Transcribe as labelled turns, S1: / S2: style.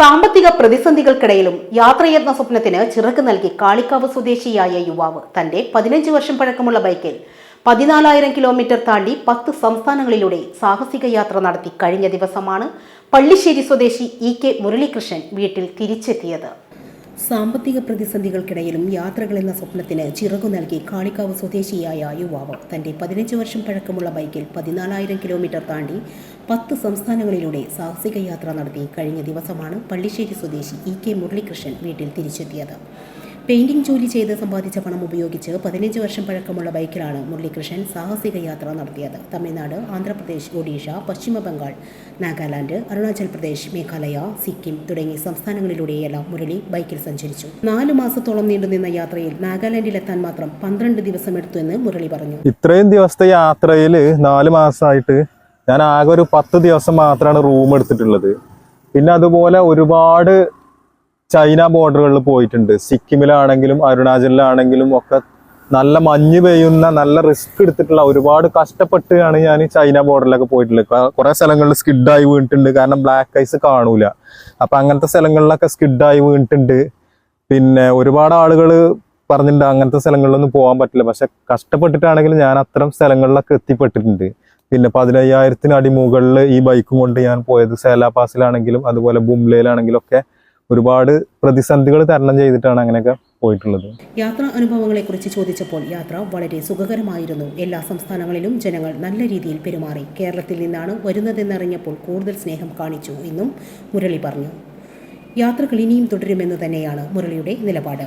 S1: സാമ്പത്തിക പ്രതിസന്ധികൾക്കിടയിലും യാത്രയത്ന സ്വപ്നത്തിന് ചിറക്ക് നൽകി കാളിക്കാവ് സ്വദേശിയായ യുവാവ് തന്റെ പതിനഞ്ച് വർഷം പഴക്കമുള്ള ബൈക്കിൽ പതിനാലായിരം കിലോമീറ്റർ താണ്ടി പത്ത് സംസ്ഥാനങ്ങളിലൂടെ സാഹസിക യാത്ര നടത്തി കഴിഞ്ഞ ദിവസമാണ് പള്ളിശ്ശേരി സ്വദേശി ഇ കെ മുരളീകൃഷ്ണൻ വീട്ടിൽ തിരിച്ചെത്തിയത്. സാമ്പത്തിക പ്രതിസന്ധികൾക്കിടയിലും യാത്രകൾ എന്ന സ്വപ്നത്തിന് ചിറകു നൽകി കാളിക്കാവ് സ്വദേശിയായ യുവാവ് തന്റെ പതിനഞ്ച് വർഷം പഴക്കമുള്ള ബൈക്കിൽ പതിനാലായിരം കിലോമീറ്റർ താണ്ടി പത്ത് സംസ്ഥാനങ്ങളിലൂടെ സാഹസിക യാത്ര നടത്തി കഴിഞ്ഞ ദിവസമാണ് പള്ളിശ്ശേരി സ്വദേശി ഇ കെ മുരളീകൃഷ്ണൻ വീട്ടിൽ തിരിച്ചെത്തിയത്. പെയിന്റിംഗ് ജോലി ചെയ്ത് സമ്പാദിച്ച പണം ഉപയോഗിച്ച് പതിനഞ്ച് വർഷം പഴക്കമുള്ള ബൈക്കിലാണ് മുരളികൃഷ്ണൻ സാഹസിക യാത്ര നടത്തിയത്. തമിഴ്നാട് ആന്ധ്രാപ്രദേശ് ഒഡീഷ പശ്ചിമ ബംഗാൾ നാഗാലാൻഡ് അരുണാചൽ പ്രദേശ് മേഘാലയ സിക്കിം തുടങ്ങിയ സംസ്ഥാനങ്ങളിലൂടെയെല്ലാം മുരളി ബൈക്കിൽ സഞ്ചരിച്ചു. നാല് മാസത്തോളം നീണ്ടുനിന്ന യാത്രയിൽ നാഗാലാൻഡിലെത്താൻ മാത്രം പന്ത്രണ്ട് ദിവസം എടുത്തുവെന്ന് മുരളി പറഞ്ഞു.
S2: ഇത്രയും ദിവസത്തെ യാത്രയിൽ നാല് മാസമായിട്ട് ഞാൻ ആകെ ഒരു പത്ത് ദിവസം മാത്രമാണ് റൂം എടുത്തിട്ടുള്ളത്. പിന്നെ അതുപോലെ ഒരുപാട് ചൈന ബോർഡറുകളിൽ പോയിട്ടുണ്ട്. സിക്കിമിലാണെങ്കിലും അരുണാചലിലാണെങ്കിലും ഒക്കെ നല്ല മഞ്ഞ് പെയ്യുന്ന നല്ല റിസ്ക് എടുത്തിട്ടുള്ള ഒരുപാട് കഷ്ടപ്പെട്ടാണ് ഞാൻ ചൈന ബോർഡറിലൊക്കെ പോയിട്ടുള്ളത്. കുറേ സ്ഥലങ്ങളിൽ സ്കിഡായി വീണിട്ടുണ്ട്. കാരണം ബ്ലാക്ക് ഐസ് കാണൂല. അപ്പൊ അങ്ങനത്തെ സ്ഥലങ്ങളിലൊക്കെ സ്കിഡായി വീണിട്ടുണ്ട്. പിന്നെ ഒരുപാട് ആളുകൾ പറഞ്ഞിട്ടുണ്ട് അങ്ങനത്തെ സ്ഥലങ്ങളിലൊന്നും പോകാൻ പറ്റില്ല. പക്ഷെ കഷ്ടപ്പെട്ടിട്ടാണെങ്കിലും ഞാൻ അത്തരം സ്ഥലങ്ങളിലൊക്കെ എത്തിപ്പെട്ടിട്ടുണ്ട്. പിന്നെ പതിനയ്യായിരത്തിന് അടിമുകളിൽ ഈ ബൈക്കും കൊണ്ട് ഞാൻ പോയത്. സേലാ പാസിലാണെങ്കിലും അതുപോലെ ബുംലയിലാണെങ്കിലും ഒക്കെ ഒരുപാട് പ്രതിസന്ധികൾ തരണം ചെയ്തിട്ടാണ് അങ്ങനെയൊക്കെ പോയിട്ടുള്ളത്.
S1: യാത്രാ അനുഭവങ്ങളെ കുറിച്ച് ചോദിച്ചപ്പോൾ യാത്ര വളരെ സുഖകരമായിരുന്നു. എല്ലാ സംസ്ഥാനങ്ങളിലും ജനങ്ങൾ നല്ല രീതിയിൽ പെരുമാറി. കേരളത്തിൽ നിന്നാണ് വരുന്നതെന്നറിഞ്ഞപ്പോൾ കൂടുതൽ സ്നേഹം കാണിച്ചു എന്നും മുരളി പറഞ്ഞു. യാത്രകൾ ഇനിയും തുടരുമെന്ന് തന്നെയാണ് മുരളിയുടെ നിലപാട്.